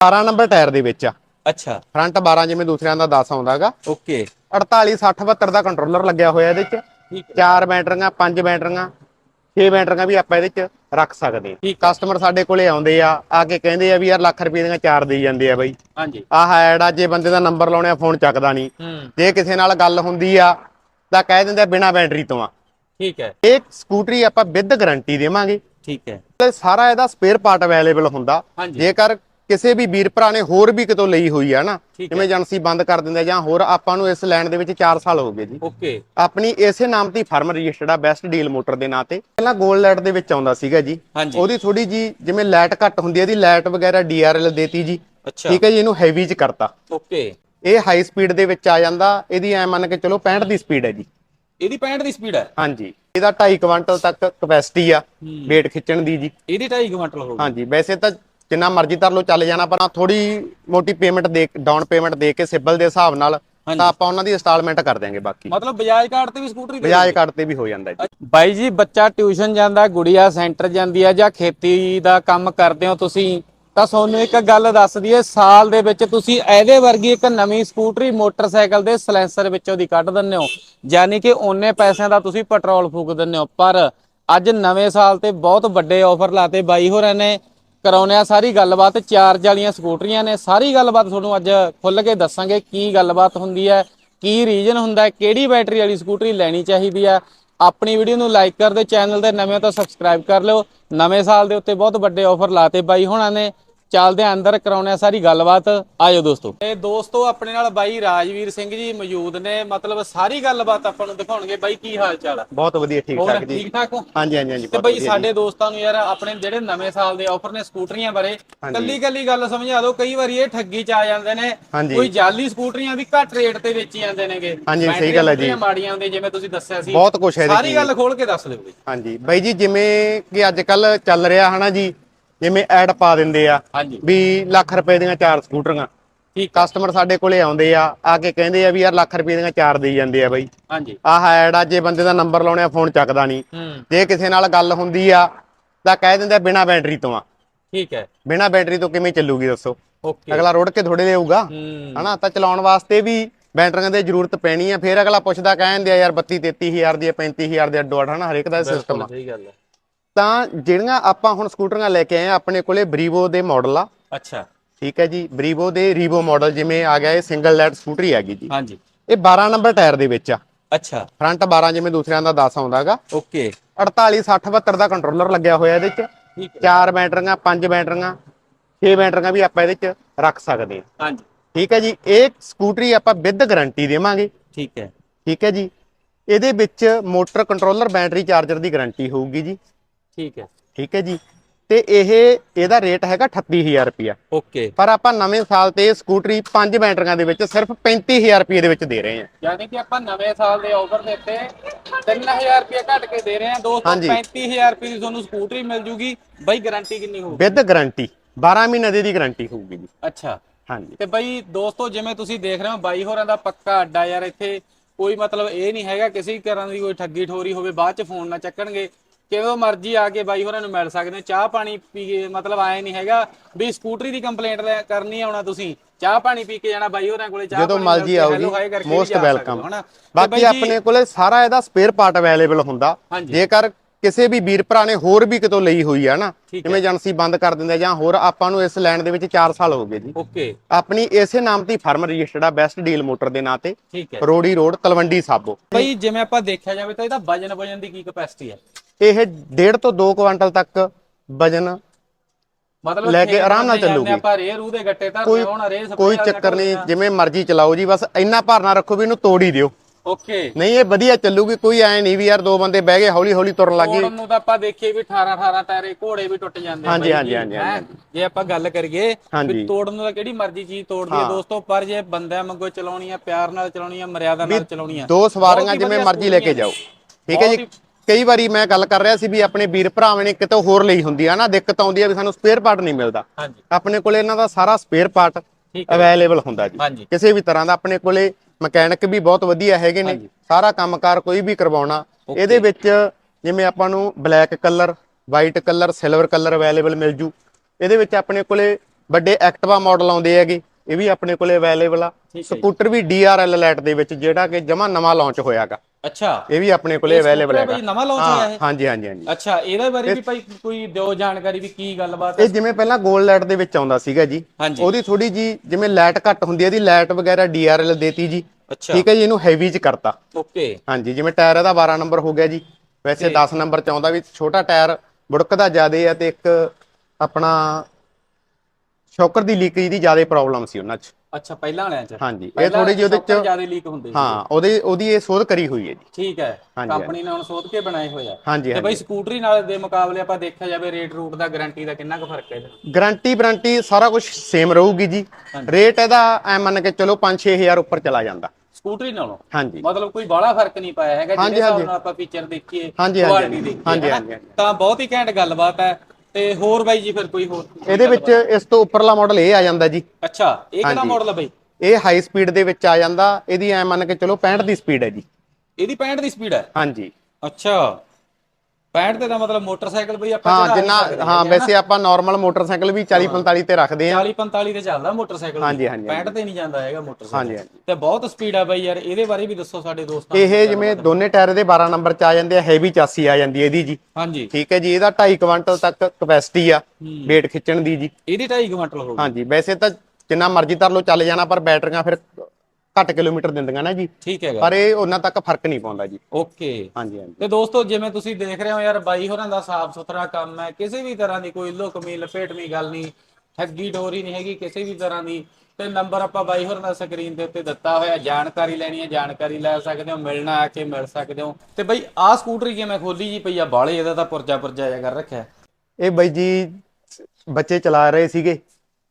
12 number tyre ਦੇ ਵਿੱਚ ਆ। ਅੱਛਾ। ਫਰੰਟ 12 ਜਿਵੇਂ ਦੂਸਰਿਆਂ ਦਾ 10 ਆਉਂਦਾਗਾ। ਓਕੇ। 48 60 72 ਦਾ ਕੰਟਰੋਲਰ ਲੱਗਿਆ ਹੋਇਆ ਇਹਦੇ ਚ। ਠੀਕ ਹੈ। ਚਾਰ ਬੈਟਰੀਆਂ ਪੰਜ ਬੈਟਰੀਆਂ 6 ਬੈਟਰੀਆਂ ਵੀ ਆਪਾਂ ਇਹਦੇ ਚ ਰੱਖ ਸਕਦੇ ਹਾਂ। ਠੀਕ। ਕਸਟਮਰ ਸਾਡੇ ਕੋਲੇ ਆਉਂਦੇ ਆ। ਆ ਕੇ ਕਹਿੰਦੇ ਆ ਵੀ ਯਾਰ ਲੱਖ ਰੁਪਏ ਦੀਆਂ ਚਾਰ ਦੇਈ ਜਾਂਦੇ ਆ ਬਾਈ। ਹਾਂਜੀ। ਆਹ ਐਡ ਆ ਜੇ ਬੰਦੇ ਦਾ ਨੰਬਰ ਲਾਉਣੇ ਆ ਫੋਨ ਚੱਕਦਾ ਨਹੀਂ। ਹੂੰ। ਜੇ ਕਿਸੇ ਨਾਲ ਗੱਲ ਹੁੰਦੀ ਆ ਤਾਂ ਕਹਿ ਦਿੰਦੇ ਆ ਬਿਨਾ ਬੈਟਰੀ ਤੋਂ ਆ। ਠੀਕ ਹੈ। ਇਹ ਸਕੂਟਰੀ ਆਪਾਂ ਵਿਦ ਗਾਰੰਟੀ ਦੇਵਾਂਗੇ। ਠੀਕ ਹੈ। ਤੇ ਸਾਰਾ ਇਹਦਾ ਸਪੇਅਰ ਪਾਰਟ ਅਵੇਲੇਬਲ ਹੁੰਦਾ। ਹਾਂਜੀ। ਜੇਕਰ ਕਿਸੇ ਵੀ ਵੀਰ ਭਰਾ ਨੇ ਹੋਰ ਵੀ ਕਿਤੋਂ ਲਈ ਹੋਈ ਆ ਨਾ ਹੈ। ਜਿਵੇਂ ਏਜੰਸੀ ਬੰਦ ਕਰ ਦਿੰਦੇ ਜਾਂ ਹੋਰ ਆਪਾਂ ਨੂੰ ਇਸ ਲੈਣ ਦੇ ਵਿੱਚ 4 ਸਾਲ ਹੋ ਗਏ ਜੀ। ਓਕੇ। ਆਪਣੀ ਇਸੇ ਨਾਮ ਤੇ ਫਰਮ ਰਜਿਸਟਰਡ ਆ ਬੈਸਟ ਡੀਲ ਮੋਟਰ ਦੇ ਨਾਂ ਤੇ। ਪਹਿਲਾਂ 골ਡ ਲਾਈਟ ਦੇ ਵਿੱਚ ਆਉਂਦਾ ਸੀਗਾ ਜੀ। ਉਹਦੀ ਥੋੜੀ ਜੀ ਜਿਵੇਂ ਲਾਈਟ ਘੱਟ ਹੁੰਦੀ ਹੈ ਇਹਦੀ ਲਾਈਟ ਵਗੈਰਾ ਡੀਆਰਐਲ ਦੇਤੀ ਜੀ। ਠੀਕ ਹੈ ਜੀ ਇਹਨੂੰ ਹੈਵੀ ਚ ਕਰਤਾ। ਓਕੇ। ਇਹ ਹਾਈ ਸਪੀਡ ਦੇ ਵਿੱਚ ਆ ਜਾਂਦਾ। ਇਹਦੀ ਐ ਮੰਨ ਕੇ ਚਲੋ 65 ਦੀ ਸਪੀਡ ਹੈ ਜੀ। ਇਹਦੀ 65 ਦੀ ਸਪੀਡ ਹੈ? ਹਾਂਜੀ। ਇਹਦਾ 2.5 ਕੁਆਂਟਲ ਤੱਕ ਕਪੈਸਿਟੀ ਆ weight ਖਿੱਚਣ ਦੀ ਜੀ। ਇਹਦੀ 2.5 ਕੁਇੰਟਲ ਹੋਊਗੀ ਹਾਂਜੀ। ਵੈਸੇ ਤਾਂ ਜਿੰਨਾ ਮਰਜ਼ੀ ਤਰ ਲੋ ਚੱਲ ਜਾਣਾ ਪਰ ਥੋੜੀ ਮੋਟੀ ਪੇਮੈਂਟ ਦੇ ਡਾਊਨ ਪੇਮੈਂਟ ਦੇ ਕੇ ਸਿਬਲ ਦੇ ਹਿਸਾਬ ਨਾਲ ਤਾਂ ਆਪਾਂ ਉਹਨਾਂ ਦੀ ਇੰਸਟਾਲਮੈਂਟ ਕਰ ਦਿਆਂਗੇ ਬਾਕੀ। ਮਤਲਬ ਬਜਾਜ ਕਾਰਡ ਤੇ ਵੀ ਸਕੂਟਰੀ ਬਜਾਜ ਕਾਰਡ ਤੇ ਵੀ ਹੋ ਜਾਂਦਾ ਜੀ। ਬਾਈ ਜੀ ਬੱਚਾ ਟਿਊਸ਼ਨ ਜਾਂਦਾ ਗੁੜੀਆ ਸੈਂਟਰ ਜਾਂਦੀ ਆ ਜਾਂ ਖੇਤੀ ਦਾ ਕੰਮ ਕਰਦੇ ਹੋ ਤੁਸੀਂ ਤਾਂ ਤੁਹਾਨੂੰ ਇੱਕ ਗੱਲ ਦੱਸ ਦਈਏ ਸਾਲ ਦੇ ਵਿੱਚ ਤੁਸੀਂ ਇਹਦੇ ਵਰਗੀ ਇੱਕ ਨਵੀਂ ਸਕੂਟਰੀ ਮੋਟਰਸਾਈਕਲ ਦੇ ਸਲੈਂਸਰ ਵਿੱਚੋਂ ਦੀ ਕੱਢ ਦਿੰਦੇ ਹੋ। ਯਾਨੀ ਕਿ ਓਨੇ ਪੈਸਿਆਂ ਦਾ ਤੁਸੀਂ ਪੈਟਰੋਲ ਫੂਕ ਦਿੰਦੇ ਹੋ। ਪਰ ਅੱਜ ਨਵੇਂ ਸਾਲ ਤੇ ਬਹੁਤ ਵੱਡੇ ਆਫਰ ਲਾਤੇ ਬਾਈ ਹੋਰਾਂ ਨੇ। ਕਰਾਉਣੇ ਆ ਸਾਰੀ ਗੱਲਬਾਤ। ਚਾਰਜ ਵਾਲੀਆਂ ਸਕੂਟਰੀਆਂ ਨੇ, ਸਾਰੀ ਗੱਲਬਾਤ ਤੁਹਾਨੂੰ ਅੱਜ ਖੁੱਲ ਕੇ ਦੱਸਾਂਗੇ ਕੀ ਗੱਲਬਾਤ ਹੁੰਦੀ ਹੈ, ਕੀ ਰੀਜਨ ਹੁੰਦਾ ਹੈ, ਕਿਹੜੀ ਬੈਟਰੀ ਵਾਲੀ ਸਕੂਟਰੀ ਲੈਣੀ ਚਾਹੀਦੀ ਹੈ। ਆਪਣੀ ਵੀਡੀਓ ਨੂੰ ਲਾਈਕ ਕਰ ਦਿਓ ਚੈਨਲ ਦੇ ਨਵੇਂ ਹੋ ਤਾਂ ਸਬਸਕ੍ਰਾਈਬ ਕਰ ਲਿਓ। ਨਵੇਂ ਸਾਲ ਦੇ ਉੱਤੇ ਬਹੁਤ ਵੱਡੇ ਆਫਰ ਲਾਤੇ ਬਾਈ ਹੋਣਾ ਨੇ। ਚੱਲਦੇ ਆਂ ਅੰਦਰ ਕਰਾਉਣੇ ਆ ਸਾਰੀ ਗੱਲਬਾਤ। ਆਜੋ ਦੋਸਤੋ। ਤੇ ਦੋਸਤੋ ਆਪਣੇ ਨਾਲ ਬਾਈ ਰਾਜਵੀਰ ਸਿੰਘ ਜੀ ਮੌਜੂਦ ਨੇ। ਮਤਲਬ ਸਾਰੀ ਗੱਲਬਾਤ ਆਪਾਂ ਨੂੰ ਦਿਖਾਉਣਗੇ। ਬਾਈ ਕੀ ਹਾਲ ਚਾਲ ਹੈ ਬਹੁਤ ਵਧੀਆ ਠੀਕ ਠਾਕ ਜੀ। ਠੀਕ ਠਾਕ ਹੋ? ਹਾਂਜੀ ਹਾਂਜੀ ਹਾਂਜੀ ਤੇ ਬਈ ਜੀ। ਸਾਡੇ ਦੋਸਤਾਂ ਨੂੰ ਯਾਰ ਆਪਣੇ ਜਿਹੜੇ ਨਵੇਂ ਸਾਲ ਦੇ ਆਫਰ ਨੇ ਸਕੂਟਰੀਆਂ ਬਾਰੇ ਕੱਲੀ ਕੱਲੀ ਗੱਲ ਸਮਝਾ ਦਿਓ। ਕਈ ਵਾਰੀ ਇਹ ਠੱਗੀ ਚ ਆ ਜਾਂਦੇ ਨੇ। ਕੋਈ ਜਾਲੀ ਸਕੂਟਰੀਆਂ ਵੀ ਘੱਟ ਰੇਟ ਤੇ ਵੇਚੀ ਜਾਂਦੇ ਨੇਗੇ। ਹਾਂਜੀ, ਸਹੀ ਗੱਲ ਹੈ ਜੀ। ਮਾੜੀਆਂ ਹੁੰਦੀਆਂ ਜਿਵੇਂ ਤੁਸੀਂ ਦੱਸਿਆ ਸੀ। ਬਹੁਤ ਕੁਛ ਹੈ ਇਹਦੇ ਸਾਰੀ ਗੱਲ ਖੋਲ ਕੇ ਦੱਸ ਦਿਓ ਬਈ। ਹਾਂਜੀ। ਬਾਈ ਜੀ ਜਿਵੇਂ ਕਿ ਅੱਜ ਕੱਲ ਚੱਲ ਰਿਹਾ ਹਨਾ ਜੀ? ਜਿਵੇਂ ਐਡ ਪਾ ਦਿੰਦੇ ਆ ਹਾਂਜੀ। ਵੀ ਲੱਖ ਰੁਪਏ ਦੀਆਂ ਚਾਰ ਸਕੂਟਰੀਆਂ। ਠੀਕ। ਕਸਟਮਰ ਸਾਡੇ ਕੋਲੇ ਆਉਂਦੇ ਆ ਆ ਕੇ ਕਹਿੰਦੇ ਆ ਵੀ ਯਾਰ ਲੱਖ ਰੁਪਏ ਦੀਆਂ ਚਾਰ ਦੇਈ ਜਾਂਦੇ ਆ ਬਾਈ। ਹਾਂਜੀ। ਆਹ ਐਡ ਆ ਜੇ ਬੰਦੇ ਦਾ ਨੰਬਰ ਲਾਉਣੇ ਆ ਫੋਨ ਚੱਕਦਾ ਨਹੀਂ। ਜੇ ਕਿਸੇ ਨਾਲ ਗੱਲ ਹੁੰਦੀ ਆ ਤਾਂ ਕਹਿ ਦਿੰਦੇ ਬਿਨਾ ਬੈਟਰੀ ਤੋਂ ਆ। ਠੀਕ ਹੈ। ਬਿਨਾ ਬੈਟਰੀ ਤੋਂ ਕਿਵੇਂ ਚੱਲੂਗੀ ਦੱਸੋ? ਓਕੇ। ਅਗਲਾ ਰੋੜ ਕੇ ਥੋੜੇ ਦੇਊਗਾ। ਹਨਾ ਤਾਂ ਚਲਾਉਣ ਵਾਸਤੇ ਵੀ ਬੈਟਰੀਆਂ ਦੀ ਜ਼ਰੂਰਤ ਪੈਣੀ ਆ। ਫਿਰ ਅਗਲਾ ਪੁੱਛਦਾ ਕਹਿੰਦੇ ਆ ਯਾਰ 32 33000 ਦੀ ਆ 35000 ਦੇ ਅੱਡੋ ਅੱਡ ਹਨਾ ਹਰੇਕ ਦਾ ਸਿਸਟਮ ਆ। ਸਹੀ ਗੱਲ ਹੈ। ਤਾਂ ਜਿਹੜੀਆਂ ਆਪਾਂ ਹੁਣ ਸਕੂਟਰੀਆਂ ਲੈ ਕੇ ਆਏ ਆ ਆਪਣੇ ਕੋਲੇ ਬਰੀਵੋ ਦੇ ਮਾਡਲ ਆ। ਅੱਛਾ। ਠੀਕ ਹੈ ਜੀ ਬਰੀਵੋ ਦੇ ਰੀਵੋ ਮਾਡਲ ਜਿਵੇਂ ਆ ਗਿਆ ਇਹ ਸਿੰਗਲ ਲੈਟ ਸਕੂਟਰੀ ਹੈਗੀ ਜੀ। ਹਾਂਜੀ। ਇਹ 12 ਨੰਬਰ ਟਾਇਰ ਦੇ ਵਿੱਚ ਆ। ਅੱਛਾ। ਫਰੰਟ 12 ਜਿਵੇਂ ਦੂਸਰਿਆਂ ਦਾ 10 ਆਉਂਦਾਗਾ ਓਕੇ। 48 60 72 ਦਾ ਕੰਟਰੋਲਰ ਲੱਗਿਆ ਹੋਇਆ ਇਹਦੇ ਚ। ਚਾਰ ਬੈਟਰੀਆਂ ਪੰਜ ਬੈਟਰੀਆਂ 6 ਬੈਟਰੀਆਂ ਵੀ ਆਪਾਂ ਇਹਦੇ ਚ ਰੱਖ ਸਕਦੇ ਹਾਂ। ਹਾਂਜੀ। ਠੀਕ ਹੈ ਜੀ ਇਹ ਸਕੂਟਰੀ ਆਪਾਂ ਵਿਦ ਗਾਰੰਟੀ ਦੇਵਾਂਗੇ। ਠੀਕ ਹੈ। ਠੀਕ ਹੈ ਜੀ ਇਹਦੇ ਵਿੱਚ ਮੋਟਰ ਕੰਟਰੋਲਰ ਬੈਟਰੀ ਚਾਰਜਰ ਦੀ ਗਾਰੰਟੀ ਹੋਊਗੀ ਜੀ। ਠੀਕ ਹੈ। ਠੀਕ ਹੈ ਜੀ। ਤੇ ਇਹ ਇਹਦਾ ਰੇਟ ਹੈਗਾ 38000 ਰੁਪਿਆ ਓਕੇ। ਪਰ ਆਪਾਂ ਨਵੇਂ ਸਾਲ ਤੇ ਇਹ ਸਕੂਟਰੀ ਪੰਜ ਬੈਟਰੀਆਂ ਦੇ ਵਿੱਚ ਸਿਰਫ 35000 ਰੁਪਏ ਦੇ ਵਿੱਚ ਦੇ ਰਹੇ ਹਾਂ। ਯਾਨੀ ਕਿ ਆਪਾਂ ਨਵੇਂ ਸਾਲ ਦੇ ਆਫਰ ਦੇ ਉੱਤੇ 3000 ਰੁਪਏ ਘੱਟ ਕੇ ਦੇ ਰਹੇ ਹਾਂ। ਦੋਸਤੋ ਹਾਂਜੀ। 35000 ਰੁਪਏ ਦੀ ਤੁਹਾਨੂੰ ਸਕੂਟਰੀ ਮਿਲ ਜੂਗੀ। ਬਾਈ ਗਾਰੰਟੀ ਕਿੰਨੀ ਹੋਊਗੀ? ਵਿਦ ਗਾਰੰਟੀ 12 ਮਹੀਨੇ ਦੀ ਗਾਰੰਟੀ ਹੋਊਗੀ ਜੀ। ਅੱਛਾ। ਹਾਂਜੀ। ਤੇ ਬਾਈ ਦੋਸਤੋ ਜਿਵੇਂ ਤੁਸੀਂ ਦੇਖ ਰਹੇ ਹੋ ਬਾਈ ਹੋਰਾਂ ਦਾ ਪੱਕਾ ਅੱਡਾ ਯਾਰ ਇੱਥੇ। ਕੋਈ ਮਤਲਬ ਇਹ ਨਹੀਂ ਹੈਗਾ ਕਿਸੇ ਤਰ੍ਹਾਂ ਦੀ ਕੋਈ ਠੱਗੀ ਠੋਰੀ ਹੋਵੇ ਬਾਅਦ ਚ ਫੋਨ ਨਾ ਚੱਕਣਗੇ। ਕਿਵੇਂ ਮਰਜ਼ੀ ਆ ਕੇ ਬਾਈ ਹੋਰਾਂ ਨੂੰ ਮਿਲ ਸਕਦੇ ਹੋ। ਚਾਹ ਪਾਣੀ ਪੀ ਕੇ ਮਤਲਬ ਆਏ ਨਹੀਂ ਹੈਗਾ ਵੀ ਸਕੂਟਰੀ ਦੀ ਕੰਪਲੇਂਟ ਕਰਨੀ ਆਉਣਾ ਤੁਸੀਂ। ਚਾਹ ਪਾਣੀ ਪੀ ਕੇ ਜਾਣਾ ਬਾਈ ਹੋਰਾਂ ਕੋਲੇ ਚਾਹ ਜਦੋਂ ਮਰਜ਼ੀ ਮਿਲ ਕੇ ਆਓ hello hi ਜੀ ਕਰਕੇ ਵੀ ਮੋਸਟ ਵੈਲਕਮ ਬਾਕੀ ਆਪਣੇ ਕੋਲੇ ਸਾਰਾ ਇਹਦਾ ਸਪੇਅਰ ਪਾਰਟ ਅਵੇਲੇਬਲ ਹੁੰਦਾ। ਜੇਕਰ ਕਿਸੇ ਵੀ ਵੀਰ ਭਰਾ ਨੇ ਹੋਰ ਵੀ ਕਿਤੋਂ ਲਈ ਹੋਈ ਆ ਨਾ ਜਿਵੇਂ ਏਜੰਸੀ ਬੰਦ ਕਰ ਦਿੰਦੇ ਜਾਂ ਹੋਰ ਆਪਾਂ ਨੂੰ ਇਸ ਲੈਣ ਦੇ ਵਿੱਚ 4 ਸਾਲ ਹੋ ਗਏ ਜੀ। ਓਕੇ। ਆਪਣੀ ਇਸੇ ਨਾਮ ਦੀ ਫਰਮ ਰਜਿਸਟਰਡ ਆ ਬੈਸਟ ਡੀਲ ਮੋਟਰ ਦੇ ਨਾਂ ਤੇ। ਰੋੜੀ ਰੋਡ ਤਲਵੰਡੀ ਸਾਬੋ। ਬਾਈ ਜਿਵੇਂ ਆਪਾਂ ਦੇਖਿਆ ਜਾਵੇ ਤਾਂ ਇਹਦਾ ਵਜਨ ਵਜਨ ਦੀ ਕੀ ਕਪੈਸਿਟੀ ਹੈ? ਇਹ 1.5 ਤੋਂ 2 ਕੁਆਂਟਲ ਤੱਕ ਵਜਨ ਮਤਲਬ ਲੈ ਕੇ ਆਰਾਮ ਨਾਲ ਚੱਲੂਗੀ। ਆਪਾਂ ਰੇ ਰੂ ਦੇ ਗੱਟੇ ਧਰਦੇ ਹੁਣ ਰੇ ਕੋਈ ਚੱਕਰ ਨਹੀਂ। ਜਿਵੇਂ ਮਰਜ਼ੀ ਚਲਾਓ ਜੀ ਬਸ ਇੰਨਾ ਭਾਰ ਨਾ ਰੱਖੋ ਵੀ ਇਹਨੂੰ ਤੋੜ ਹੀ ਦਿਓ ਓਕੇ ਨਹੀਂ ਇਹ ਵਧੀਆ ਚੱਲੂਗੀ ਕੋਈ ਐ ਨਹੀਂ ਵੀ ਯਾਰ ਦੋ ਬੰਦੇ ਬਹਿ ਗਏ ਹੌਲੀ ਹੌਲੀ ਤੁਰਨ ਲੱਗੇ ਨੂੰ ਤਾਂ ਆਪਾਂ ਦੇਖੀਏ ਵੀ 18 18 ਟਾਇਰੇ ਘੋੜੇ ਵੀ ਟੁੱਟ ਜਾਂਦੇ ਹਾਂਜੀ, ਹਾਂਜੀ, ਹਾਂਜੀ। ਜੇ ਆਪਾਂ ਗੱਲ ਕਰੀਏ। ਵੀ ਤੋੜਨ ਤਾਂ ਕਿਹੜੀ ਮਰਜ਼ੀ ਚੀਜ਼ ਤੋੜਦੀ ਹੈ ਦੋਸਤੋ ਪਰ ਜੇ ਬੰਦਿਆਂ ਵਾਂਗੂ ਚਲਾਉਣੀ ਆ ਪਿਆਰ ਨਾਲ ਚਲਾਉਣੀ ਆ ਮਰਿਆਦਾ ਨਾਲ ਚਲਾਉਣੀ ਆ ਦੋ ਸਵਾਰੀਆਂ ਜਿਵੇਂ ਮਰਜ਼ੀ ਲੈ ਕੇ ਜਾਓ ਠੀਕ ਹੈ ਜੀ ਕਈ ਵਾਰੀ ਮੈਂ ਗੱਲ ਕਰ ਰਿਹਾ ਸੀ ਵੀ ਆਪਣੇ ਵੀਰ ਭਰਾਵਾਂ ਨੇ ਕਿਤੋਂ ਹੋਰ ਲਈ ਹੁੰਦੀ ਆ ਨਾ ਦਿੱਕਤ ਆਉਂਦੀ ਆ ਵੀ ਸਾਨੂੰ ਸਪੇਅਰ ਪਾਰਟ ਨਹੀਂ ਮਿਲਦਾ। ਹਾਂਜੀ। ਆਪਣੇ ਕੋਲੇ ਇਹਨਾਂ ਦਾ ਸਾਰਾ ਸਪੇਅਰ ਪਾਰਟ ਅਵੇਲੇਬਲ ਹੁੰਦਾ ਜੀ। ਕਿਸੇ ਵੀ ਤਰ੍ਹਾਂ ਦਾ ਆਪਣੇ ਕੋਲੇ ਮਕੈਨਿਕ ਵੀ ਬਹੁਤ ਵਧੀਆ ਹੈਗੇ ਨੇ। ਸਾਰਾ ਕੰਮਕਾਰ ਕੋਈ ਵੀ ਕਰਵਾਉਣਾ ਇਹਦੇ ਵਿੱਚ ਜਿਵੇਂ ਆਪਾਂ ਨੂੰ black colour white colour silver colour available ਮਿਲ ਜੂ। ਇਹਦੇ ਵਿੱਚ ਆਪਣੇ ਕੋਲੇ ਵੱਡੇ ਐਕਟਿਵਾ ਮਾਡਲ ਆਉਂਦੇ ਹੈਗੇ ਇਹ ਵੀ ਆਪਣੇ ਕੋਲੇ ਅਵੇਲੇਬਲ ਆ। ਸਕੂਟਰ ਵੀ DRL ਲਾਈਟ ਦੇ ਵਿੱਚ ਜਿਹੜਾ ਕਿ ਜਮਾ ਨਵਾਂ ਲਾਂਚ ਹੋਇਆਗਾ। ਅੱਛਾ। ਇਹ ਵੀ ਆਪਣੇ ਕੋਲੇ ਅਵੇਲੇਬਲ ਹੈਗਾ। ਨਵਾਂ ਹੋਇਆ ਇਹ? ਹਾਂਜੀ ਹਾਂਜੀ ਹਾਂਜੀ। ਅੱਛਾ ਇਹਦੇ ਬਾਰੇ ਵੀ ਭਾਈ ਕੋਈ ਦਿਓ ਜਾਣਕਾਰੀ ਵੀ ਕੀ ਗੱਲਬਾਤ ਹੈ ਇਹ ਜਿਵੇਂ ਪਹਿਲਾਂ 골ਡ ਲਾਈਟ ਦੇ ਵਿੱਚ ਆਉਂਦਾ ਸੀਗਾ ਜੀ ਹਾਂਜੀ। ਉਹਦੀ ਥੋੜੀ ਜੀ ਜਿਵੇਂ ਲਾਈਟ ਘੱਟ ਹੁੰਦੀ ਹੈ ਇਹਦੀ ਲਾਈਟ ਵਗੈਰਾ DRL ਦੇਤੀ ਜੀ। ਅੱਛਾ। ਠੀਕ ਹੈ ਜੀ ਇਹਨੂੰ ਹੈਵੀ ਚ ਕਰਤਾ। ਓਕੇ। ਹਾਂਜੀ ਜਿਵੇਂ ਟਾਇਰ ਇਹਦਾ 12 ਨੰਬਰ ਹੋ ਗਿਆ ਜੀ ਵੈਸੇ 10 ਨੰਬਰ ਚ ਆਉਂਦਾ ਵੀ ਛੋਟਾ ਟਾਇਰ ਬੁੜਕਦਾ ਜ਼ਿਆਦੇ ਆ ਤੇ ਇੱਕ ਆਪਣਾ ਸ਼ੌਕਰ ਦੀ ਲੀਕੇਜ ਦੀ ਜ਼ਿਆਦਾ ਪ੍ਰੋਬਲਮ ਸੀ ਉਹਨਾਂ 'ਚ। ਅੱਛਾ ਪਹਿਲਾਂ ਵਾਲਿਆਂ ਚ? ਹਾਂਜੀ ਇਹ ਥੋੜੀ ਜਿਹੀ ਉਹਦੇ 'ਚ ਜ਼ਿਆਦਾ ਲੀਕ ਹੁੰਦੇ ਹਾਂ ਉਹਦੇ ਉਹਦੀ ਇਹ ਸੋਧ ਕਰੀ ਹੋਈ ਹੈ ਜੀ। ਠੀਕ ਹੈ ਕੰਪਨੀ ਨੇ ਹੁਣ ਸੋਧ ਕੇ ਬਣਾਏ ਹੋਏ ਆ। ਹਾਂਜੀ ਤੇ ਬਈ ਸਕੂਟਰੀ ਨਾਲ ਦੇ ਮੁਕਾਬਲੇ ਆਪਾਂ ਦੇਖਿਆ ਜਾਵੇ ਰੇਟ ਰੂਟ ਦਾ ਗਾਰੰਟੀ ਦਾ ਕਿੰਨਾ ਕੁ ਫ਼ਰਕ ਹੈ ਗਾਰੰਟੀ ਵਾਰੰਟੀ ਸਾਰਾ ਕੁਝ ਸੇਮ ਰਹੂਗੀ ਜੀ। ਰੇਟ ਇਹਦਾ ਐ ਮੰਨ ਕੇ ਚਲੋ 5-6000 ਉੱਪਰ ਚਲਾ ਜਾਂਦਾ। ਸਕੂਟਰੀ ਨਾਲੋਂ? ਹਾਂਜੀ। ਮਤਲਬ ਕੋਈ ਬਾਹਲਾ ਫ਼ਰਕ ਨਹੀਂ ਪਾਇਆ ਹੈਗਾ ਜਿਹੜੇ ਹਿਸਾਬ ਹਾਂਜੀ। ਨਾਲ ਆਪਾਂ ਫੀਚਰ ਦੇਖੀਏ ਕੁਆਲਿਟੀ ਦੇਖੀਏ। ਤਾਂ ਬਹੁਤ ਹੀ ਘੈਂਟ ਗੱਲਬਾਤ ਹੈ। ਤੇ ਹੋਰ ਬਾਈ ਜੀ ਫਿਰ ਕੋਈ ਹੋਰ? ਇਹਦੇ ਵਿੱਚ ਇਸ ਤੋਂ ਉੱਪਰਲਾ ਮਾਡਲ ਇਹ ਆ ਜਾਂਦਾ ਜੀ। ਅੱਛਾ ਇਹ ਕਿਹੜਾ ਮਾਡਲ ਹੈ ਬਾਈ? ਇਹ ਹਾਈ ਸਪੀਡ ਦੇ ਵਿੱਚ ਆ ਜਾਂਦਾ ਇਹਦੀ ਐ ਮੰਨ ਕੇ ਚਲੋ 65 ਦੀ ਸਪੀਡ ਹੈ ਜੀ। ਇਹਦੀ 65 ਦੀ ਸਪੀਡ ਹੈ? ਹਾਂਜੀ। ਅੱਛਾ। 65 ਤੇ ਦਾ ਮਤਲਬ ਮੋਟਰਸਾਈਕਲ ਬਈ ਆਪਾਂ ਹਾਂ ਜਿੰਨਾ ਹਾਂ ਵੈਸੇ ਆਪਾਂ ਨਾਰਮਲ ਮੋਟਰਸਾਈਕਲ ਵੀ 40 45 ਤੇ ਰੱਖਦੇ ਆ 40 45 ਤੇ ਚੱਲਦਾ ਮੋਟਰਸਾਈਕਲ ਹਾਂਜੀ, ਹਾਂਜੀ, 65 ਤੇ ਨਹੀਂ ਜਾਂਦਾ ਹੈਗਾ ਮੋਟਰਸਾਈਕਲ। ਤੇ ਬਹੁਤ ਸਪੀਡ ਆ ਬਾਈ ਯਾਰ ਇਹਦੇ ਬਾਰੇ ਵੀ ਦੱਸੋ ਸਾਡੇ ਦੋਸਤਾਂ। ਇਹ ਜਿਵੇਂ ਦੋਨੇ ਟਾਇਰ ਦੇ 12 ਨੰਬਰ ਚ ਆ ਜਾਂਦੇ ਆ ਹੈਵੀ ਚਾਸੀ ਆ ਜਾਂਦੀ ਇਹਦੀ ਜੀ। ਹਾਂਜੀ। ਠੀਕ ਹੈ ਜੀ ਇਹਦਾ 2.5 ਕੁਇੰਟਲ ਤੱਕ ਕਪੈਸਿਟੀ ਆ weight ਖਿੱਚਣ ਦੀ ਜੀ। ਇਹਦੀ 2.5 ਕੁਇੰਟਲ ਹੋਊਗੀ। ਹਾਂਜੀ ਵੈਸੇ ਤਾਂ ਜਿੰਨਾ ਮਰਜ਼ੀ ਤਰ ਲੋ ਚੱਲ ਜਾਣਾ ਪਰ ਬੈਟਰੀਆਂ ਫਿਰ ਘੱਟ ਕਿਲੋਮੀਟਰ ਦਿੰਦੀਆਂ ਨਾ ਜੀ। ਠੀਕ ਹੈਗਾ। ਪਰ ਇਹ ਉਹਨਾਂ ਤੱਕ ਫ਼ਰਕ ਨਹੀਂ ਪਾਉਂਦਾ ਜੀ। ਓਕੇ। ਹਾਂਜੀ ਹਾਂਜੀ। ਤੇ ਦੋਸਤੋ ਜਿਵੇਂ ਤੁਸੀਂ ਦੇਖ ਰਹੇ ਹੋ ਯਾਰ ਬਾਈ ਹੋਰਾਂ ਦਾ ਸਾਫ਼ ਸੁਥਰਾ ਕੰਮ ਹੈ ਕਿਸੇ ਵੀ ਤਰ੍ਹਾਂ ਦੀ ਕੋਈ ਲੁਕਮੀ ਲਪੇਟਵੀਂ ਗੱਲ ਨਹੀਂ ਠੱਗੀ ਡੋਰੀ ਨਹੀਂ ਹੈਗੀ ਕਿਸੇ ਵੀ ਤਰ੍ਹਾਂ ਦੀ। ਤੇ ਨੰਬਰ ਆਪਾਂ ਬਾਈ ਹੋਰਾਂ ਦਾ ਸਕਰੀਨ ਦੇ ਉੱਤੇ ਦਿੱਤਾ ਹੋਇਆ ਜਾਣਕਾਰੀ ਲੈਣੀ ਹੈ ਜਾਣਕਾਰੀ ਲੈ ਸਕਦੇ ਹੋ ਮਿਲਣਾ ਆ ਕੇ ਮਿਲ ਸਕਦੇ ਹੋ। ਤੇ ਬਈ ਆਹ ਸਕੂਟਰੀ ਜਿਵੇਂ ਖੋਲੀ ਜੀ? ਪਈ ਆ ਬਾਲੇ ਇਹਦਾ ਤਾਂ ਪੁਰਜਾ ਪੁਰਜਾ ਜਿਹਾ ਕਰ ਰੱਖਿਆ। ਇਹ ਬਾਈ ਜੀ ਬੱਚੇ ਚਲਾ ਰਹੇ ਸੀਗੇ।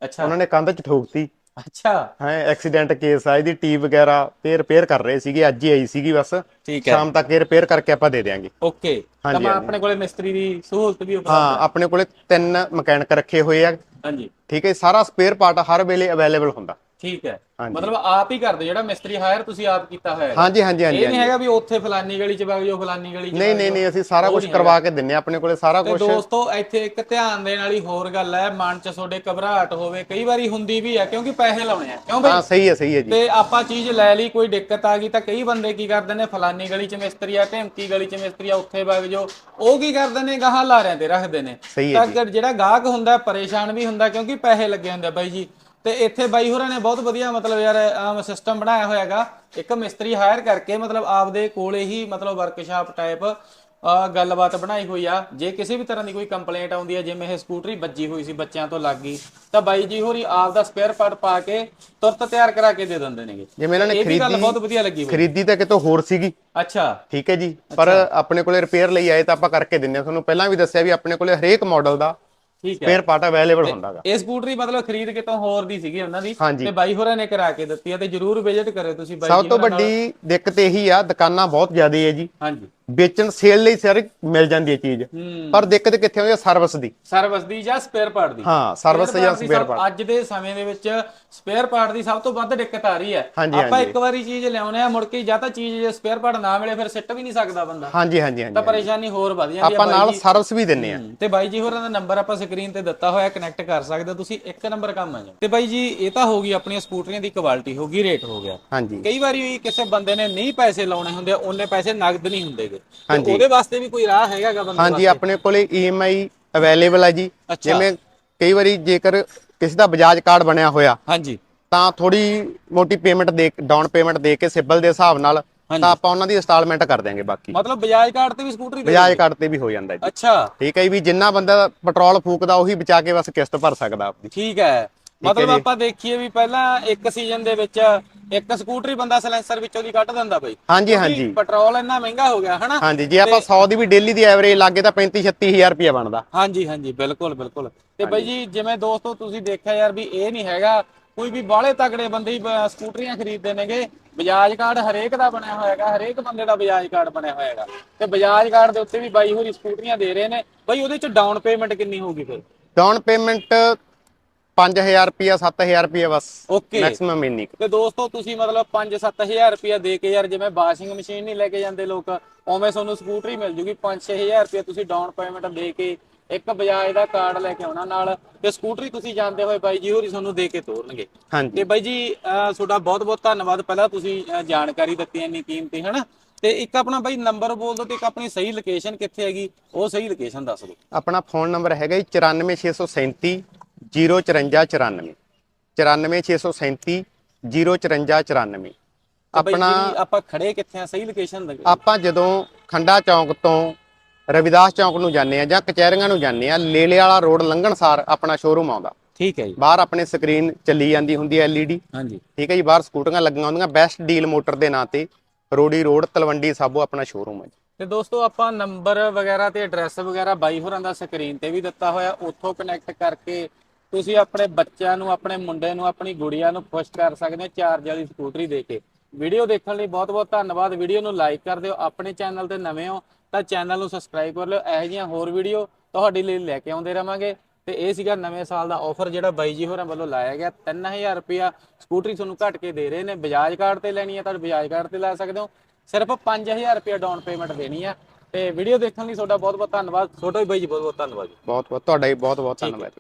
ਅੱਛਾ। ਉਹਨਾਂ ਨੇ ਕੰਧ ਚ ਠੋਕਤੀ। ਅੱਛਾ। ਹੈ ਐਕਸੀਡੈਂਟ ਕੇਸ ਆ ਇਹਦੀ ਟੀ ਵਗੈਰਾ ਤੇ ਰਿਪੇਅਰ ਕਰ ਰਹੇ ਸੀਗੇ ਅੱਜ ਹੀ ਆਈ ਸੀਗੀ ਬਸ। ਠੀਕ ਹੈ। ਸ਼ਾਮ ਤੱਕ ਇਹ ਰਿਪੇਅਰ ਕਰਕੇ ਆਪਾਂ ਦੇ ਦੇਾਂਗੇ ਓਕੇ ਤਾਂ। ਆਪਣੇ ਕੋਲੇ ਮਿਸਤਰੀ ਦੀ ਸਹੂਲਤ ਵੀ ਉਪਲਬਧ ਹਾਂ ਆਪਣੇ ਕੋਲੇ ਤਿੰਨ ਮਕੈਨਿਕ ਰੱਖੇ ਹੋਏ ਆ। ਹਾਂਜੀ। ਠੀਕ ਹੈ ਸਾਰਾ ਸਪੇਅਰ ਪਾਰਟ ਹਰ ਵੇਲੇ ਅਵੇਲੇਬਲ ਹੁੰਦਾ। ਠੀਕ ਹੈ। ਹਾਂਜੀ। ਮਤਲਬ ਆਪ ਹੀ ਕਰਦੇ ਜਿਹੜਾ ਮਿਸਤਰੀ ਹਾਇਰ ਤੁਸੀਂ ਆਪ ਕੀਤਾ ਹੋਇਆ ਹੈ। ਹਾਂਜੀ ਹਾਂਜੀ ਹਾਂਜੀ ਇਹ ਨਹੀਂ। ਹੈਗਾ ਵੀ ਉੱਥੇ ਫਲਾਨੀ ਗਲੀ ਚ ਵਗ ਜਾਓ ਫਲਾਨੀ ਗਲੀ ਚ ਨਹੀਂ ਵਗ ਨਹੀਂ ਜਾਓ। ਨਹੀਂ ਅਸੀਂ ਸਾਰਾ ਉਹ ਕੁਝ ਨਹੀਂ ਕਰਵਾ ਕੇ ਦਿੰਨੇ ਆ ਆਪਣੇ ਕੋਲੇ ਸਾਰਾ ਤੇ ਕੁਝ ਦੋਸਤੋ ਇੱਥੇ ਇੱਕ ਧਿਆਨ ਦੇਣ ਵਾਲੀ ਹੋਰ ਗੱਲ ਹੈ ਮਨ ਚ ਤੁਹਾਡੇ ਘਬਰਾਹਟ ਹੋਵੇ ਕਈ ਵਾਰੀ ਹੁੰਦੀ ਵੀ ਹੈ ਕਿਉਂਕਿ ਪੈਸੇ ਲਾਉਣੇ ਆ। ਕਿਉਂ ਬਈ? ਹਾਂ ਸਹੀ ਹੈ ਸਹੀ ਹੈ ਜੀ। ਤੇ ਆਪਾਂ ਚੀਜ਼ ਲੈ ਲਈ ਕੋਈ ਦਿੱਕਤ ਆ ਗਈ ਤਾਂ ਕਈ ਬੰਦੇ ਕੀ ਕਰਦੇ ਨੇ ਫਲਾਨੀ ਗਲੀ ਚ ਮਿਸਤਰੀ ਆ ਢਿਮਕੀ ਗਲੀ ਚ ਮਿਸਤਰੀ ਆ ਉੱਥੇ ਵਗ ਜਾਓ। ਉਹ ਕੀ ਕਰਦੇ ਨੇ ਗਾਹਾਂ ਲਾਰਿਆਂ ਤੇ ਰੱਖਦੇ ਨੇ। ਸਹੀ ਹੈ ਤਾਂ ਜਿਹੜਾ ਗਾਹਕ ਹੁੰਦਾ ਪਰੇਸ਼ਾਨ ਵੀ ਹੁੰਦਾ ਕਿਉਂਕਿ ਪੈਸੇ ਲੱਗੇ ਹੁੰਦੇ ਆ। ਬਾਈ ਜੀ ਤੇ ਇੱਥੇ ਬਾਈ ਹੋਰਾਂ ਨੇ ਬਹੁਤ ਵਧੀਆ ਮਤਲਬ ਯਾਰ ਸਿਸਟਮ ਬਣਾਇਆ ਹੋਇਆਗਾ। ਇੱਕ ਮਿਸਤਰੀ ਹਾਇਰ ਕਰਕੇ ਮਤਲਬ ਆਪਦੇ ਕੋਲੇ ਹੀ ਮਤਲਬ ਵਰਕਸ਼ਾਪ ਟਾਈਪ ਗੱਲਬਾਤ ਬਣਾਈ ਹੋਈ ਆ। ਜੇ ਕਿਸੇ ਵੀ ਤਰ੍ਹਾਂ ਦੀ ਕੋਈ ਕੰਪਲੇਂਟ ਆਉਂਦੀ ਹੈ ਜਿਵੇਂ ਇਹ ਸਕੂਟਰੀ ਵੱਜੀ ਹੋਈ ਸੀ ਬੱਚਿਆਂ ਤੋਂ ਲੱਗ ਗਈ ਤਾਂ ਬਾਈ ਜੀ ਹੋਰੀ ਆਪ ਦਾ ਸਪੇਅਰ ਪਾਰਟ ਪਾ ਕੇ ਤੁਰਤ ਤਿਆਰ ਕਰਾ ਕੇ ਦੇ ਦਿੰਦੇ ਨੇਗੇ। ਜਿਵੇਂ ਇਹਨਾਂ ਨੇ ਇਹ ਵੀ ਗੱਲ ਖਰੀਦੀ ਬਹੁਤ ਵਧੀਆ ਲੱਗੀ ਖਰੀਦੀ ਤਾਂ ਕਿਤੋਂ ਹੋਰ ਸੀਗੀ। ਅੱਛਾ। ਠੀਕ ਹੈ ਜੀ। ਪਰ ਆਪਣੇ ਕੋਲੇ ਰਿਪੇਅਰ ਲਈ ਆਏ ਤਾਂ ਆਪਾਂ ਕਰਕੇ ਦਿੰਨੇ ਆ ਤੁਹਾਨੂੰ ਪਹਿਲਾਂ ਵੀ ਦੱਸਿਆ ਵੀ ਆਪਣੇ ਕੋਲੇ ਹਰੇਕ ਮਾਡਲ ਦਾ ਠੀਕ ਹੈ। ਸਪੇਅਰ ਪਾਰਟ ਅਵੇਲੇਬਲ ਹੁੰਦਾਗਾ। ਇਹ ਸਕੂਟਰੀ ਮਤਲਬ ਖਰੀਦ ਕਿਤੋਂ ਹੋਰ ਦੀ ਸੀਗੀ ਉਹਨਾਂ ਦੀ। ਹਾਂਜੀ। ਤੇ ਬਾਈ ਹੋਰਾਂ ਨੇ ਕਰਾ ਕੇ ਦਿੱਤੀ ਆ ਤੇ ਜਰੂਰ ਵਿਜ਼ਿਟ ਕਰਿਓ ਤੁਸੀਂ ਬਾਈ ਸਭ ਜੀ ਤੋਂ ਹੋਰਾਂ ਨਾਲ। ਵੱਡੀ ਦਿੱਕਤ ਇਹੀ ਆ ਦੁਕਾਨਾਂ ਬਹੁਤ ਜ਼ਿਆਦਾ ਹੈ ਜੀ। ਹਾਂਜੀ। ਵੇਚਣ ਸੇਲ ਲਈ ਸਾਰੀ ਮਿਲ ਜਾਂਦੀ ਹੈ ਚੀਜ਼। ਪਰ ਦਿੱਕਤ ਕਿੱਥੇ ਆਉਂਦੀ ਹੈ? ਸਰਵਿਸ ਦੀ। ਸਰਵਿਸ ਦੀ ਜਾਂ ਸਪੇਅਰ ਪਾਰਟ ਦੀ? ਹਾਂ ਸਰਵਿਸ ਜਾਂ ਸਪੇਅਰ ਪਾਰਟ ਅੱਜ ਦੇ ਸਮੇਂ ਦੇ ਵਿੱਚ ਸਪੇਅਰ ਪਾਰਟ ਦੀ ਸਭ ਤੋਂ ਵੱਧ ਦਿੱਕਤ ਆ ਰਹੀ ਹੈ। ਆਪਾਂ। ਇੱਕ ਵਾਰੀ ਚੀਜ਼ ਲਿਆਉਨੇ ਆ ਮੁੜ ਕੇ ਜਾਂ ਤਾਂ ਚੀਜ਼ ਜੇ ਸਪੇਅਰ ਪਾਰਟ ਨਾ ਮਿਲੇ ਫਿਰ ਸਿੱਟ ਵੀ ਨਹੀਂ ਸਕਦਾ ਬੰਦਾ। ਹਾਂਜੀ ਹਾਂਜੀ ਹਾਂਜੀ ਤਾਂ ਪਰੇਸ਼ਾਨੀ ਹੋਰ ਵਧ ਜਾਂਦੀ ਆਪਾਂ ਹੈ ਨਾਲ ਬਾਈ ਜੀ ਸਰਵਿਸ ਵੀ ਦਿੰਨੇ ਆ। ਤੇ ਬਾਈ ਜੀ ਹੋਰਾਂ ਦਾ ਨੰਬਰ ਆਪਾਂ ਸਕਰੀਨ ਤੇ ਦਿੱਤਾ ਹੋਇਆ ਕਨੈਕਟ ਕਰ ਸਕਦੇ ਤੁਸੀਂ ਇੱਕ ਨੰਬਰ ਕੰਮ ਆ ਜਾਓ ਤੇ ਬਾਈ ਜੀ ਇਹ ਤਾਂ ਹੋ ਗਈ ਆਪਣੀਆਂ ਸਕੂਟਰੀਆਂ ਦੀ ਕੁਆਲਿਟੀ ਹੋ ਗਈ ਰੇਟ ਹੋ ਗਿਆ। ਹਾਂਜੀ। ਕਈ ਵਾਰੀ ਕਿਸੇ ਬੰਦੇ ਨੇ ਨਹੀਂ ਪੈਸੇ ਲਾਉਣੇ ਹੁੰਦੇ ਉਹਨੇ ਪੈਸੇ ਨਗਦ ਨਹੀਂ ਹੁੰਦੇਗੇ। ਤੇ ਹਾਂਜੀ। ਉਹਦੇ ਵਾਸਤੇ ਵੀ ਕੋਈ ਰਾਹ ਹੈਗਾਗਾ ਬੰਦੇ ਹਾਂਜੀ ਆਪਣੇ ਕੋਲੇ EMI ਅਵੇਲੇਬਲ ਹੈ ਜੀ। ਅੱਛਾ। ਜਿਵੇਂ ਕਈ ਵਾਰੀ ਜੇਕਰ ਕਿਸੇ ਦਾ ਬਜਾਜ ਕਾਰਡ ਬਣਿਆ ਹੋਇਆ ਹਾਂਜੀ। ਤਾਂ ਥੋੜੀ ਮੋਟੀ ਪੇਮੈਂਟ ਦੇ ਡਾਊਨ ਪੇਮੈਂਟ ਦੇ ਕੇ ਸਿਬਲ ਦੇ ਹਿਸਾਬ ਨਾਲ ਤਾਂ ਆਪਾਂ ਉਹਨਾਂ ਦੀ ਇੰਸਟਾਲਮੈਂਟ ਕਰ ਦਿਆਂਗੇ ਬਾਕੀ। ਮਤਲਬ ਬਜਾਜ ਕਾਰਡ ਤੇ ਵੀ ਸਕੂਟਰੀ ਦੇ ਬਜਾਜ ਕਾਰਡ ਤੇ ਵੀ ਹੋ ਜਾਂਦਾ ਜੀ। ਅੱਛਾ। ਠੀਕ ਹੈ ਜੀ ਵੀ ਜਿੰਨਾ ਬੰਦਾ ਪੈਟਰੋਲ ਫੂਕਦਾ ਉਹੀ ਬਚਾ ਕੇ ਬਸ ਕਿਸ਼ਤ ਭਰ ਸਕਦਾ ਆਪਣੀ। ਠੀਕ ਹੈ। ਮਤਲਬ ਆਪਾਂ ਦੇਖੀਏ ਵੀ ਪਹਿਲਾਂ ਇੱਕ ਸੀਜ਼ਨ ਦੇ ਵਿੱਚ ਇੱਕ ਸਕੂਟਰੀ ਬੰਦਾ ਸਲੈਂਸਰ ਵਿੱਚੋਂ ਦੀ ਕੱਢ ਦਿੰਦਾ ਬਈ। ਹਾਂਜੀ ਹਾਂਜੀ। ਪੈਟਰੋਲ ਇੰਨਾ ਮਹਿੰਗਾ ਹੋ ਗਿਆ ਹਨਾ? ਹਾਂਜੀ ਜੇ ਆਪਾਂ 100 ਦੀ ਵੀ ਡੇਲੀ ਦੀ ਐਵਰੇਜ ਲਾਗੇ ਤਾਂ 35 36000 ਰੁਪਏ ਬਣਦਾ। ਹਾਂਜੀ ਹਾਂਜੀ ਬਿਲਕੁਲ ਬਿਲਕੁਲ। ਤੇ ਬਾਈ ਜੀ ਜਿਵੇਂ ਦੋਸਤੋ ਤੁਸੀਂ ਦੇਖਿਆ ਯਾਰ ਵੀ ਇਹ ਨਹੀਂ ਹੈਗਾ ਕੋਈ ਵੀ ਬਾਹਲੇ ਤਗੜੇ ਬੰਦੇ ਹੀ ਸਕੂਟਰੀਆਂ ਖਰੀਦਦੇ ਨੇਗੇ। ਬਜਾਜ ਕਾਰਡ ਹਰੇਕ ਦਾ ਬਣਿਆ ਹੋਇਆ ਹੈਗਾ ਹਰੇਕ ਬੰਦੇ ਦਾ ਬਜਾਜ ਕਾਰਡ ਬਣਿਆ ਹੋਇਆ ਹੈਗਾ। ਤੇ ਬਜਾਜ ਕਾਰਡ ਦੇ ਉੱਤੇ ਵੀ ਬਾਈ ਹੋਰੀ ਸਕੂਟਰੀਆਂ ਦੇ ਰਹੇ ਨੇ। ਬਾਈ ਉਹਦੇ ਚ ਡਾਊਨ ਪੇਮੈਂਟ ਕਿੰਨੀ ਹੋਊਗੀ ਫਿਰ? ਡਾਊਨ ਪੇਮੈਂਟ 5000 ਰੁਪਏ 7000 ਰੁਪਏ ਬਸ। ਓਕੇ ਮੈਕਸਿਮਮ ਇੰਨੀ ਕੁ। ਤੇ ਦੋਸਤੋ ਤੁਸੀਂ ਮਤਲਬ 5-7000 ਰੁਪਇਆ ਦੇ ਕੇ ਯਾਰ ਜਿਵੇਂ ਵਾਸ਼ਿੰਗ ਮਸ਼ੀਨ ਨਹੀਂ ਲੈ ਕੇ ਜਾਂਦੇ ਲੋਕ ਉਵੇਂ ਤੁਹਾਨੂੰ ਸਕੂਟਰੀ ਮਿਲ ਜੂਗੀ। 5-6000 ਰੁਪਇਆ ਤੁਸੀਂ ਡਾਊਨ ਪੇਮੈਂਟ ਦੇ ਕੇ ਇੱਕ ਬਜਾਜ ਦਾ ਕਾਰਡ ਲੈ ਕੇ ਆਉਣਾ ਨਾਲ। ਤੇ ਸਕੂਟਰੀ ਤੁਸੀਂ ਜਾਂਦੇ ਹੋਏ ਬਾਈ ਜੀ ਹੋਰੀ ਤੁਹਾਨੂੰ ਦੇ ਕੇ ਤੋਰਨਗੇ। ਹਾਂਜੀ। ਤੇ ਬਾਈ ਜੀ ਅਹ ਤੁਹਾਡਾ ਬਹੁਤ ਬਹੁਤ ਧੰਨਵਾਦ। ਪਹਿਲਾਂ ਤੁਸੀਂ ਅਹ ਜਾਣਕਾਰੀ ਦਿੱਤੀ ਇੰਨੀ ਕੀਮਤੀ ਹਨਾ? ਤੇ ਇੱਕ ਆਪਣਾ ਬਾਈ ਨੰਬਰ ਬੋਲ ਦਿਓ ਤੇ ਇੱਕ ਆਪਣੀ ਸਹੀ ਲੋਕੇਸ਼ਨ ਕਿੱਥੇ ਹੈਗੀ ਉਹ ਸਹੀ ਲੋਕੇਸ਼ਨ ਦੱਸ ਦਿਓ। ਆਪਣਾ ਫੋਨ ਨੰਬਰ ਹੈਗਾ ਜੀ 94637 05494 94637 05494 ਤੇ ਬਾਈ ਆਪਣਾ ਆਪਾਂ ਖੜੇ ਕਿੱਥੇ ਆ ਸਹੀ ਲੋਕੇਸ਼ਨ ਦਾ ਆਪਾਂ ਜਦੋਂ ਖੰਡਾ ਚੌਂਕ ਤੋਂ ਰਵਿਦਾਸ ਚੌਂਕ ਨੂੰ ਜਾਂਦੇ ਆ ਜਾਂ ਕਚਹਿਰੀਆਂ ਨੂੰ ਜਾਂਦੇ ਆ ਲੇਲੇ ਵਾਲਾ ਰੋਡ ਲੰਘਣ ਸਾਰ ਆਪਣਾ ਸ਼ੋਰੂਮ ਆਉਂਦਾ। ਠੀਕ ਹੈ ਜੀ। ਬਾਹਰ ਆਪਣੇ ਸਕਰੀਨ ਚੱਲੀ ਜਾਂਦੀ ਹੁੰਦੀ ਹੈ LED ਹਾਂਜੀ। ਠੀਕ ਹੈ ਜੀ ਬਾਹਰ ਸਕੂਟਰੀਆਂ ਲੱਗੀਆਂ ਹੁੰਦੀਆਂ ਬੈਸਟ ਡੀਲ ਮੋਟਰ ਦੇ ਨਾਂ ਤੇ ਰੋੜੀ ਰੋਡ ਤਲਵੰਡੀ ਸਾਬੋ ਆਪਣਾ ਸ਼ੋਰੂਮ ਹੈ ਜੀ। ਤੇ ਦੋਸਤੋ ਆਪਾਂ ਨੰਬਰ ਵਗੈਰਾ ਤੇ ਐਡਰੈਸ ਵਗੈਰਾ ਬਾਈ ਹੋਰਾਂ ਦਾ ਸਕਰੀਨ ਤੇ ਵੀ ਦਿੱਤਾ ਹੋਇਆ ਉੱਥੋਂ ਕਨੈਕਟ ਕਰਕੇ ਤੁਸੀਂ ਆਪਣੇ ਬੱਚਿਆਂ ਨੂੰ ਆਪਣੇ ਮੁੰਡੇ ਨੂੰ ਆਪਣੀ ਗੁੜੀਆ ਨੂੰ ਖੁਸ਼ ਕਰ ਸਕਦੇ ਹੋ ਚਾਰਜ ਵਾਲੀ ਸਕੂਟਰੀ ਦੇ ਕੇ। ਵੀਡੀਓ ਦੇਖਣ ਲਈ ਬਹੁਤ ਬਹੁਤ ਧੰਨਵਾਦ। ਵੀਡੀਓ ਨੂੰ ਲਾਈਕ ਕਰ ਦਿਓ ਆਪਣੇ ਚੈਨਲ ਤੇ ਨਵੇਂ ਹੋ ਤਾਂ ਚੈਨਲ ਨੂੰ ਸਬਸਕ੍ਰਾਈਬ ਕਰ ਲਿਓ। ਇਹੋ ਜਿਹੀਆਂ ਹੋਰ ਵੀਡੀਓ ਤੁਹਾਡੇ ਲਈ ਲੈ ਕੇ ਆਉਂਦੇ ਰਵਾਂਗੇ। ਤੇ ਇਹ ਸੀਗਾ ਨਵੇਂ ਸਾਲ ਦਾ ਆਫਰ ਜਿਹੜਾ ਬਾਈ ਜੀ ਹੋਰਾਂ ਵੱਲੋਂ ਲਾਇਆ ਗਿਆ। 3000 ਰੁਪਿਆ ਸਕੂਟਰੀ ਤੁਹਾਨੂੰ ਘੱਟ ਕੇ ਦੇ ਰਹੇ ਨੇ। ਬਜਾਜ ਕਾਰਡ ਤੇ ਲੈਣੀ ਹੈ ਤਾਂ ਬਜਾਜ ਕਾਰਡ ਤੇ ਲੈ ਸਕਦੇ ਹੋ। ਸਿਰਫ 5000 ਰੁਪਿਆ ਡਾਊਨ ਪੇਮੈਂਟ ਦੇਣੀ ਆ। ਤੇ ਵੀਡੀਓ ਦੇਖਣ ਲਈ ਤੁਹਾਡਾ ਬਹੁਤ ਬਹੁਤ ਧੰਨਵਾਦ। ਛੋਟੋ ਹੀ ਬਾਈ ਜੀ ਬਹੁਤ ਬਹੁਤ ਧੰਨਵਾਦ ਬਹੁਤ ਬਹੁਤ ਤੁਹਾਡਾ ਵੀ ਬਹੁਤ ਬਹੁਤ ਧੰਨਵਾਦ।